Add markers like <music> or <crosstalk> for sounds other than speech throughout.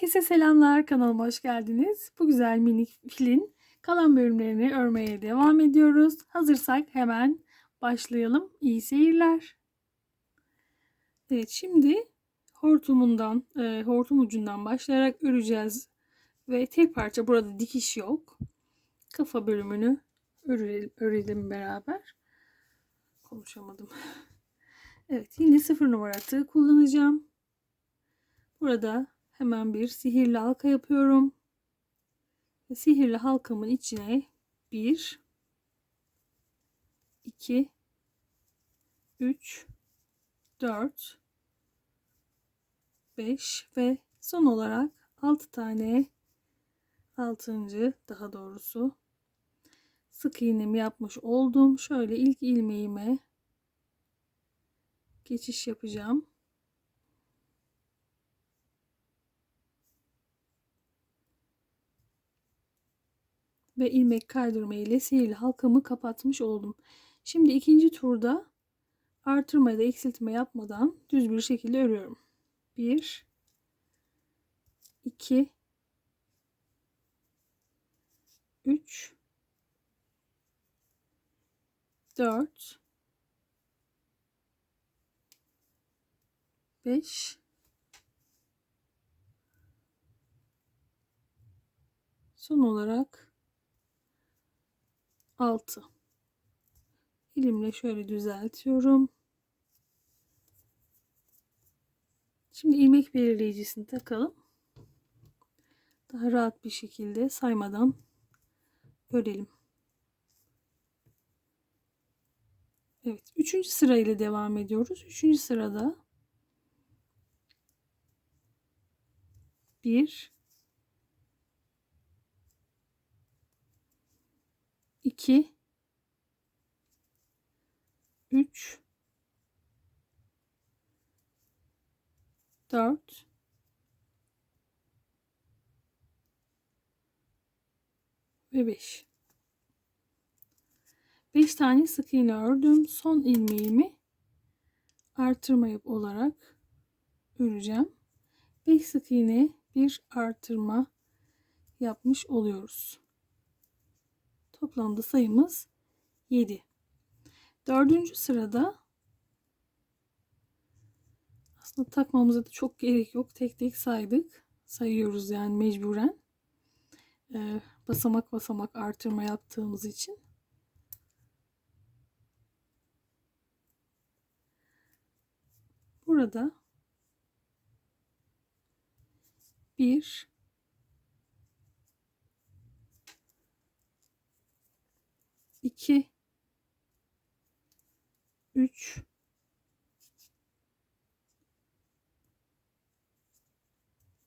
Herkese selamlar. Kanalıma hoş geldiniz. Bu güzel minik filin kalan bölümlerini örmeye devam ediyoruz. Hazırsak hemen başlayalım. İyi seyirler. Evet şimdi hortumundan, e, hortum ucundan başlayarak öreceğiz. Ve tek parça burada dikiş yok. Kafa bölümünü örelim, örelim beraber. Konuşamadım. Evet yine sıfır numara kullanacağım. Burada hemen bir sihirli halka yapıyorum. Ve sihirli halkamın içine 1 2 3 4 5 ve son olarak 6 tane 6. daha doğrusu sık iğnemi yapmış oldum. Şöyle ilk ilmeğime geçiş yapacağım. Ve ilmek kaydırma ile sihirli halkamı kapatmış oldum. Şimdi ikinci turda artırma ya da eksiltme yapmadan düz bir şekilde örüyorum. 1 2 3 4 5 son olarak 6 elimle şöyle düzeltiyorum. Şimdi ilmek belirleyicisini takalım. Daha rahat bir şekilde saymadan örelim Evet, üçüncü sırayla devam ediyoruz. Üçüncü sırada bir, iki, üç, dört, ve beş. 5 tane sık iğne ördüm. Son ilmeğimi artırma yap olarak öreceğim. 5 sık iğne bir artırma yapmış oluyoruz. Toplamda sayımız 7. Dördüncü sırada aslında takmamıza da çok gerek yok. Tek tek saydık. Sayıyoruz yani mecburen. Ee, basamak basamak artırma yaptığımız için. Burada bir iki üç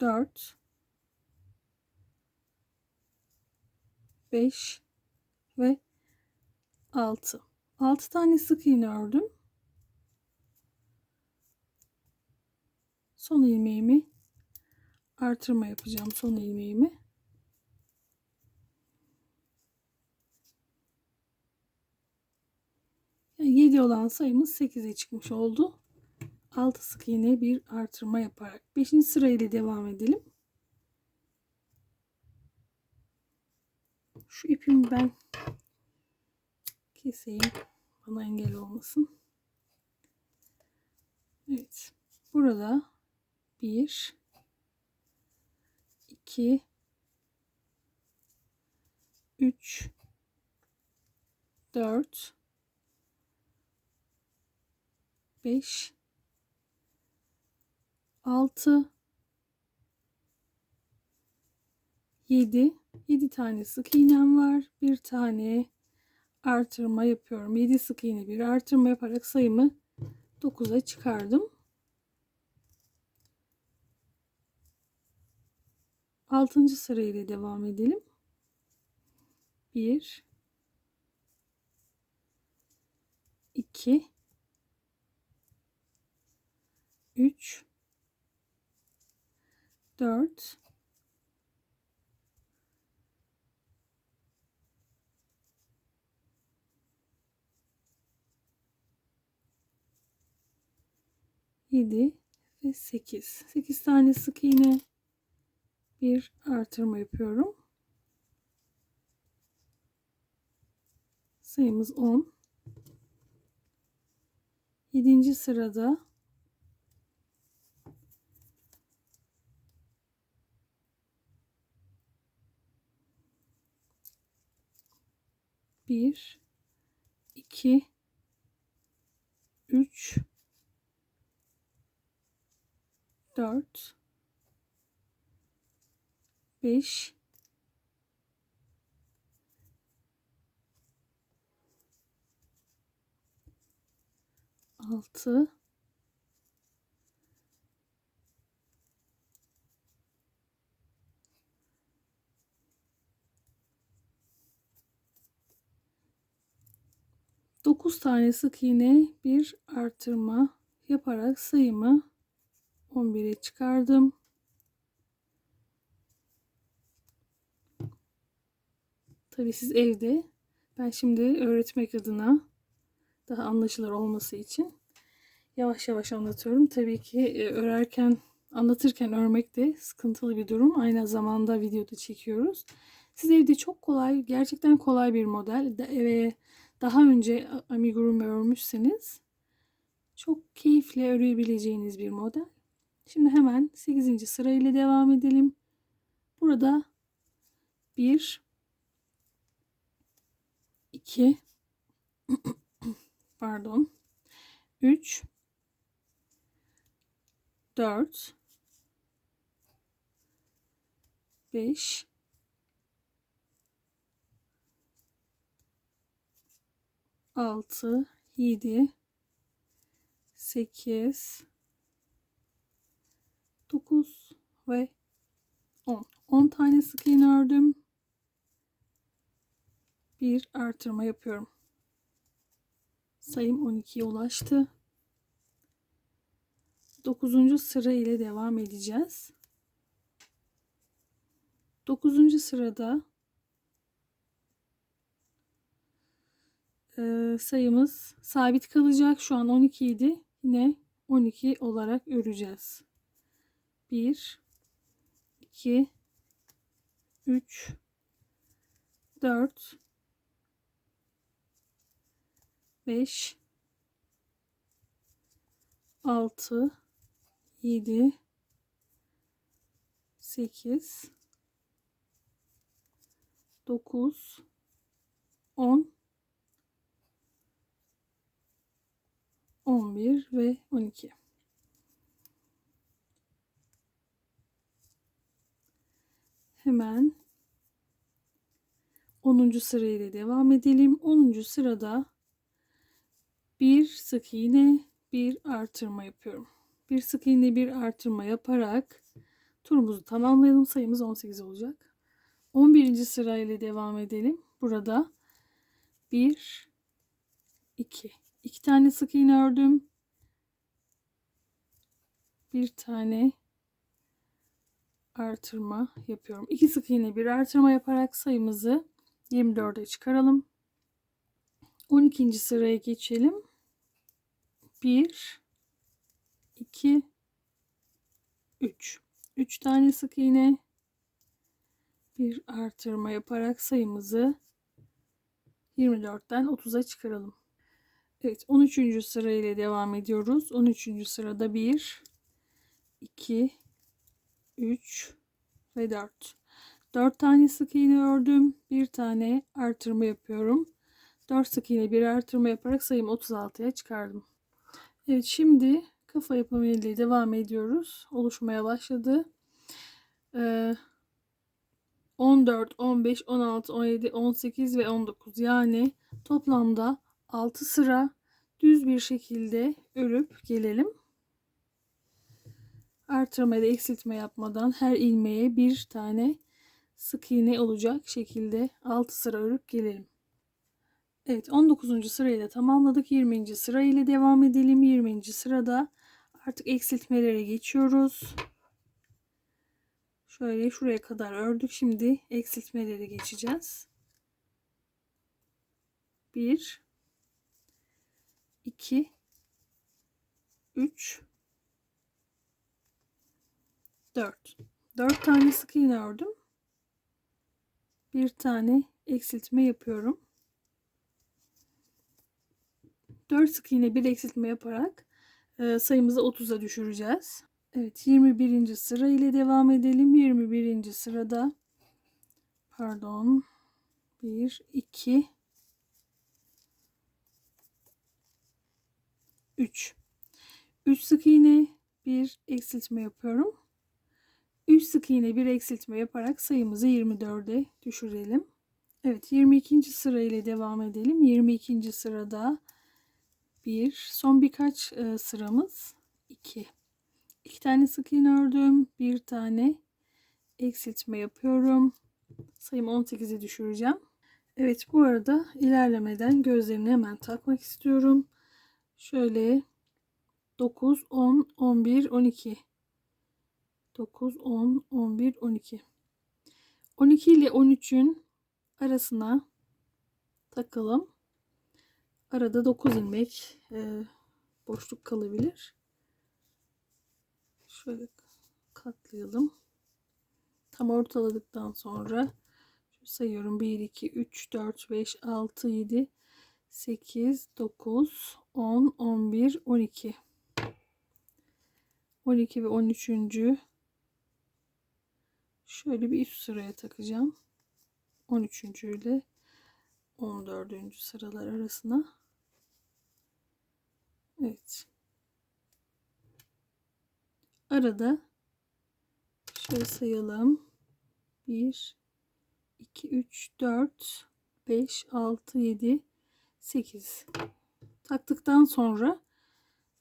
dört beş ve altı. Altı tane sık iğne ördüm. son ilmeğimi artırma yapacağım son ilmeğimi 7 olan sayımız 8'e çıkmış oldu 6 sık iğne bir artırma yaparak 5. sırayla devam edelim şu ipimi ben keseyim bana engel olmasın Evet burada 1 2 3 4 5 6 7 7 tane sık iğnem var. Bir tane artırma yapıyorum. 7 sık iğne bir artırma yaparak sayımı 9'a çıkardım. Altıncı sırayla devam edelim. Bir, iki, üç, dört, yedi ve sekiz. Sekiz tane sık iğne bir artırma yapıyorum. Sayımız 10. 7. sırada bir, iki, üç, dört, beş, altı, dokuz tane sık iğne bir artırma yaparak sayımı 11'e çıkardım. Tabii siz evde ben şimdi öğretmek adına daha anlaşılır olması için yavaş yavaş anlatıyorum. Tabii ki e, örerken, anlatırken örmek de sıkıntılı bir durum. Aynı zamanda videoda çekiyoruz. Siz evde çok kolay, gerçekten kolay bir model ve daha önce amigurumi örmüşseniz çok keyifle örebileceğiniz bir model. Şimdi hemen 8. sırayla devam edelim. Burada 1 2 <clears throat> pardon 3 4 5 6 7 8 9 ve 10 10 tane sık iğne ördüm bir artırma yapıyorum sayım 12'ye ulaştı 9. sıra ile devam edeceğiz 9. sırada e, sayımız sabit kalacak. Şu an 12 idi yine 12 olarak öreceğiz. 1 2 3 4 5 6 7 8 9 10 11 ve 12 hemen 10. sırayla devam edelim 10. sırada bir sık iğne bir artırma yapıyorum bir sık iğne bir artırma yaparak turumuzu tamamlayalım sayımız 18 olacak 11. sırayla devam edelim burada 1 2 2 tane sık iğne ördüm bir tane artırma yapıyorum. 2 sık iğne bir artırma yaparak sayımızı 24'e çıkaralım. 12. sıraya geçelim. 1 2 3 3 tane sık iğne bir artırma yaparak sayımızı 24'ten 30'a çıkaralım. Evet 13. sıra ile devam ediyoruz. 13. sırada 1 2 3 ve 4 4 tane sık iğne ördüm. Bir tane artırma yapıyorum. 4 sık iğne bir artırma yaparak sayımı 36'ya çıkardım. Evet şimdi kafa yapımı ile devam ediyoruz. Oluşmaya başladı. Ee, 14, 15, 16, 17, 18 ve 19 yani toplamda 6 sıra düz bir şekilde örüp gelelim. Artırma da eksiltme yapmadan her ilmeğe bir tane sık iğne olacak şekilde 6 sıra örüp gelelim. Evet 19. sırayı da tamamladık. 20. sıra ile devam edelim. 20. sırada artık eksiltmelere geçiyoruz. Şöyle şuraya kadar ördük. Şimdi eksiltmelere geçeceğiz. 1 2 3 4 4 tane sık iğne ördüm. Bir tane eksiltme yapıyorum. 4 sık iğne bir eksiltme yaparak e, sayımızı 30'a düşüreceğiz. Evet 21. sıra ile devam edelim. 21. sırada pardon 1 2 3 3 sık iğne bir eksiltme yapıyorum. 3 sık iğne bir eksiltme yaparak sayımızı 24'e düşürelim. Evet 22. sıra ile devam edelim. 22. sırada bir son birkaç e, sıramız 2. 2 tane sık iğne ördüm. Bir tane eksiltme yapıyorum. Sayımı 18'e düşüreceğim. Evet bu arada ilerlemeden gözlerini hemen takmak istiyorum. Şöyle 9, 10, 11, 12. 9, 10, 11, 12. 12 ile 13'ün arasına takalım. Arada 9 ilmek e, boşluk kalabilir. Şöyle katlayalım. Tam ortaladıktan sonra sayıyorum 1 2 3 4 5 6 7 8 9 10 11 12 12 ve 13. Şöyle bir üst sıraya takacağım. 13. ile 14. sıralar arasına. Evet. Arada şöyle sayalım. 1 2 3 4 5 6 7 8 taktıktan sonra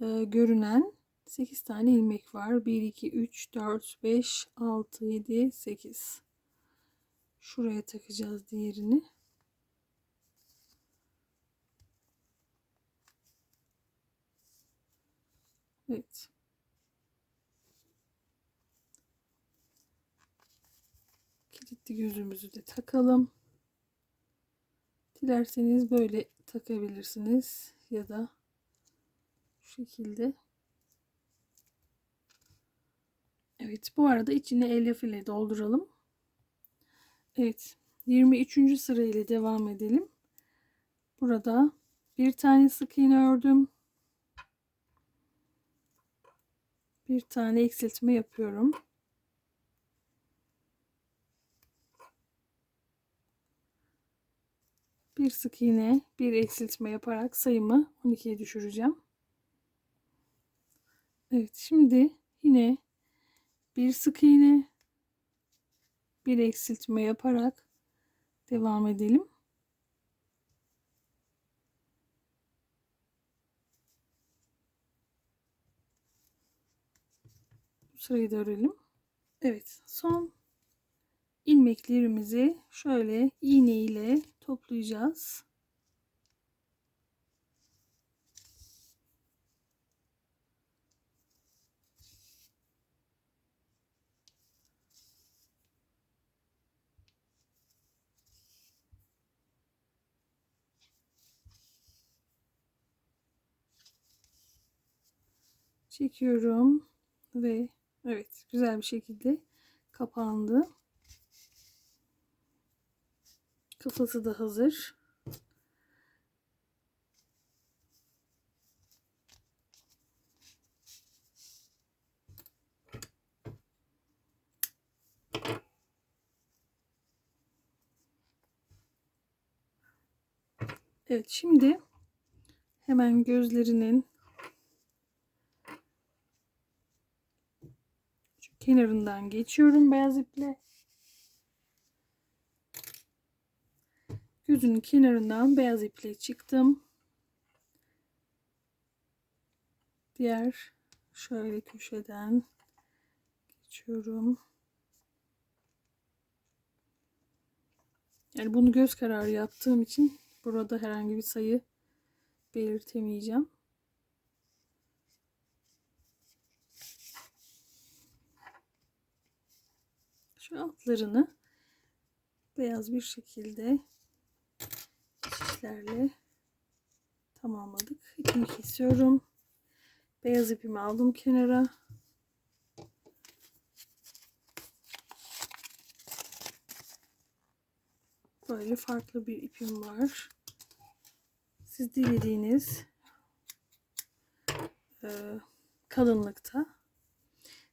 e, görünen 8 tane ilmek var. 1 2 3 4 5 6 7 8 şuraya takacağız diğerini. Evet. Kilitli gözümüzü de takalım. Dilerseniz böyle takabilirsiniz ya da şu şekilde. Evet bu arada içine elyaf ile dolduralım. Evet 23. sıra ile devam edelim. Burada bir tane sık iğne ördüm. Bir tane eksiltme yapıyorum. Bir sık iğne, bir eksiltme yaparak sayımı 12'ye düşüreceğim. Evet, şimdi yine bir sık iğne, bir eksiltme yaparak devam edelim. Bu sırayı da örelim. Evet, son ilmeklerimizi şöyle iğne ile toplayacağız. Çekiyorum ve evet güzel bir şekilde kapandı. Kafası da hazır. Evet şimdi hemen gözlerinin kenarından geçiyorum beyaz iple. Gözünün kenarından beyaz iple çıktım. Diğer şöyle köşeden geçiyorum. Yani bunu göz kararı yaptığım için burada herhangi bir sayı belirtemeyeceğim. Şu altlarını beyaz bir şekilde ilmeklerle tamamladık. İpimi kesiyorum. Beyaz ipimi aldım kenara. Böyle farklı bir ipim var. Siz dilediğiniz e, kalınlıkta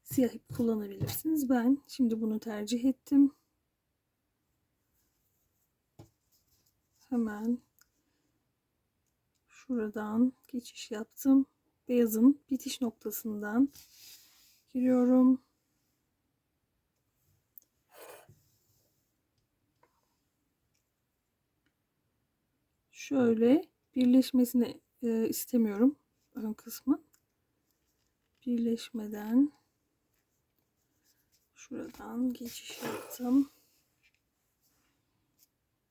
siyah ip kullanabilirsiniz. Ben şimdi bunu tercih ettim. Hemen şuradan geçiş yaptım. Beyazın bitiş noktasından giriyorum. Şöyle birleşmesini e, istemiyorum ön kısmı. Birleşmeden şuradan geçiş yaptım.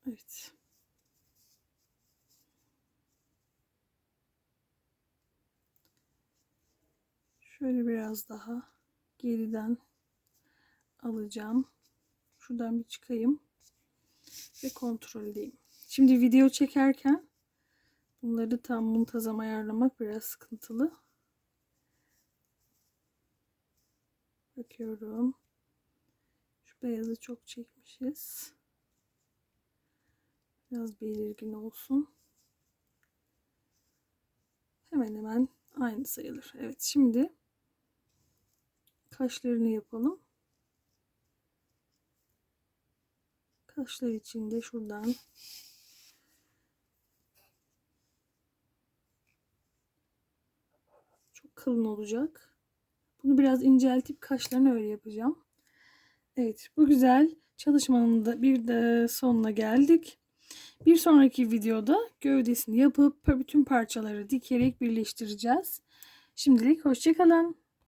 Evet. Şöyle biraz daha geriden alacağım. Şuradan bir çıkayım ve kontrol edeyim. Şimdi video çekerken bunları tam muntazam ayarlamak biraz sıkıntılı. Bakıyorum. Şu beyazı çok çekmişiz. Biraz belirgin olsun. Hemen hemen aynı sayılır. Evet şimdi kaşlarını yapalım. Kaşlar için de şuradan çok kalın olacak. Bunu biraz inceltip kaşlarını öyle yapacağım. Evet bu güzel çalışmanın da bir de sonuna geldik. Bir sonraki videoda gövdesini yapıp bütün parçaları dikerek birleştireceğiz. Şimdilik hoşçakalın.